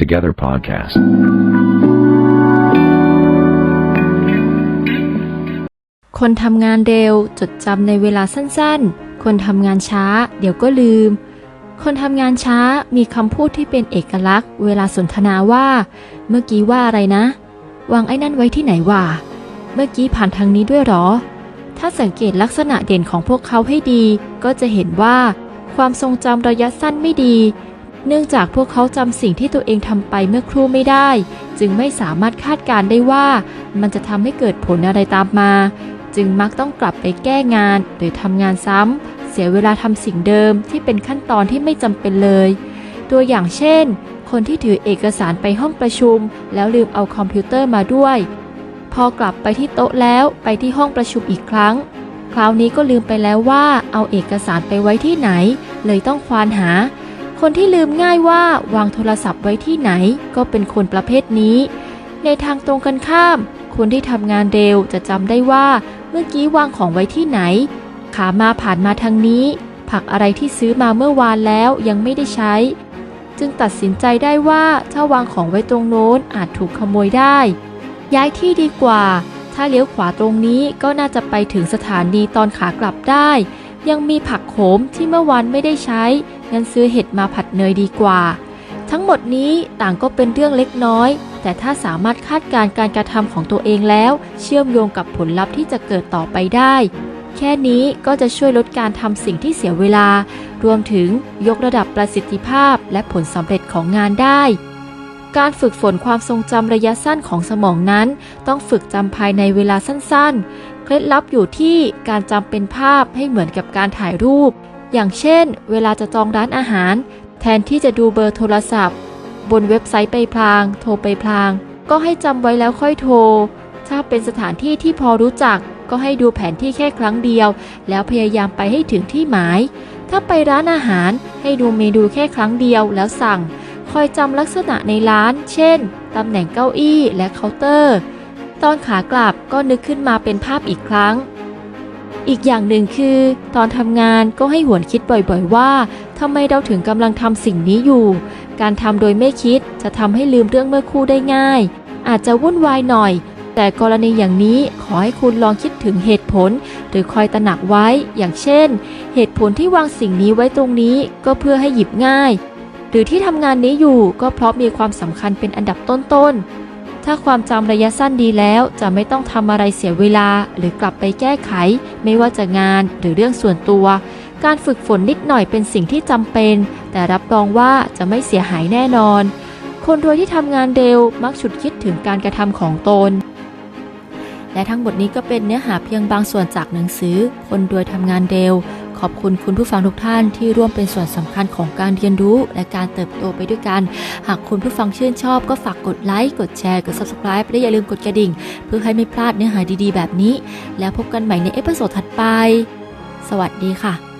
Together Podcast. คนทำงานเร็วจดจำในเวลาสั้นๆ คนทำงานช้า เดี๋ยวก็ลืม คนทำงานช้ามีคำพูดที่เป็นเอกลักษณ์ เวลาสนทนาว่า เมื่อกี้ว่าอะไรนะ วางไอ้นั่นไว้ที่ไหนวะเมื่อกี้ผ่านทางนี้ด้วยหรอ ถ้าสังเกตลักษณะเด่นของพวกเขาให้ดี ก็จะเห็นว่า ความทรงจำระยะสั้นไม่ดี เนื่องจากพวกเขาจำสิ่งที่ตัวเองทำไปเมื่อครู่ไม่ได้ จึงไม่สามารถคาดการได้ว่า มันจะทำให้เกิดผลอะไรตามมา จึงมักต้องกลับไปแก้งานหรือทำงานซ้ำเสียเวลาทำสิ่งเดิมที่เป็นขั้นตอนที่ไม่จำเป็นเลย ตัวอย่างเช่น คนที่ถือเอกสารไปห้องประชุม แล้วลืมเอาคอมพิวเตอร์มาด้วย พอกลับไปที่โต๊ะแล้วไปที่ห้องประชุมอีกครั้งคราวนี้ก็ลืมไปแล้วว่าเอาเอกสารไปไว้ที่ไหน เลยต้องควานหา คนที่ลืมง่ายว่าวางโทรศัพท์ไว้ที่ไหน ก็เป็นคนประเภทนี้ ในทางตรงกันข้าม คนที่ทำงานเร็วจะจำได้ว่า เมื่อกี้วางของไว้ที่ไหน ขามาผ่านมาทางนี้ ผักอะไรที่ซื้อมาเมื่อวานแล้วยังไม่ได้ใช้ จึงตัดสินใจได้ว่าถ้าวางของไว้ตรงโน้นอาจถูกขโมยได้ ย้ายที่ดีกว่า ถ้าเลี้ยวขวาตรงนี้ก็น่าจะไปถึงสถานีตอนขากลับได้ ยังมีผักโขมที่เมื่อวานไม่ได้ใช้ งั้นซื้อเห็ดมาผัดเนยดีกว่า ทั้งหมดนี้ต่างก็เป็นเรื่องเล็กน้อย แต่ถ้าสามารถคาดการณ์การกระทำของตัวเองแล้ว เชื่อมโยงกับผลลัพธ์ที่จะเกิดต่อไปได้ แค่นี้ก็จะช่วยลดการทำสิ่งที่เสียเวลา รวมถึงยกระดับประสิทธิภาพและผลสำเร็จของงานได้การฝึกฝนความทรงจำระยะสั้นของสมองนั้น ต้องฝึกจำภายในเวลาสั้นๆ เคล็ดลับอยู่ที่การจำเป็นภาพให้เหมือนกับการถ่ายรูป อย่างเช่น เวลาจะจองร้านอาหาร แทนที่จะดูเบอร์โทรศัพท์ บนเว็บไซต์ไปพลาง โทรไปพลาง ก็ให้จำไว้แล้วค่อยโทร ถ้าเป็นสถานที่ที่พอรู้จัก ก็ให้ดูแผนที่แค่ครั้งเดียว แล้วพยายามไปให้ถึงที่หมาย ถ้าไปร้านอาหารให้ดูเมนูแค่ครั้งเดียวแล้วสั่ง คอยจำลักษณะในร้าน เช่นตำแหน่งเก้าอี้และเคาน์เตอร์ ตอนขากลับก็นึกขึ้นมาเป็นภาพอีกครั้ง อีกอย่างหนึ่งคือ ตอนทำงานก็ให้หวนคิดบ่อยๆว่าทำไมเราถึงกำลังทำสิ่งนี้อยู่ การทำโดยไม่คิดจะทำให้ลืมเรื่องเมื่อคู่ได้ง่าย อาจจะวุ่นวายหน่อย แต่กรณีอย่างนี้ขอให้คุณลองคิดถึงเหตุผล หรือคอยตระหนักไว้ อย่างเช่น เหตุผลที่วางสิ่งนี้ไว้ตรงนี้ก็เพื่อให้หยิบง่าย หรือที่ทำงานนี้อยู่ก็เพราะมีความสำคัญเป็นอันดับต้นๆ ถ้าความจำระยะสั้นดีแล้ว จะไม่ต้องทำอะไรเสียเวลา หรือกลับไปแก้ไข ไม่ว่าจะงานหรือเรื่องส่วนตัว การฝึกฝนนิดหน่อยเป็นสิ่งที่จำเป็น แต่รับรองว่าจะไม่เสียหายแน่นอน คนรวยที่ทำงานเร็วมักฉุดคิดถึงการกระทำของตน และทั้งหมดนี้ก็เป็นเนื้อหาเพียงบางส่วนจากหนังสือ คนรวยทำงานเร็ว ขอบคุณคุณผู้ฟังทุกท่านที่ร่วมเป็นส่วนสำคัญของการเรียนรู้และการเติบโตไปด้วยกัน หากคุณผู้ฟังชื่นชอบก็ฝากกดไลค์กดแชร์กด subscribe และอย่าลืมกดกระดิ่ง เพื่อให้ไม่พลาดเนื้อหาดีๆ แบบนี้ แล้วพบกันใหม่ในเอพิโซดถัดไป สวัสดีค่ะ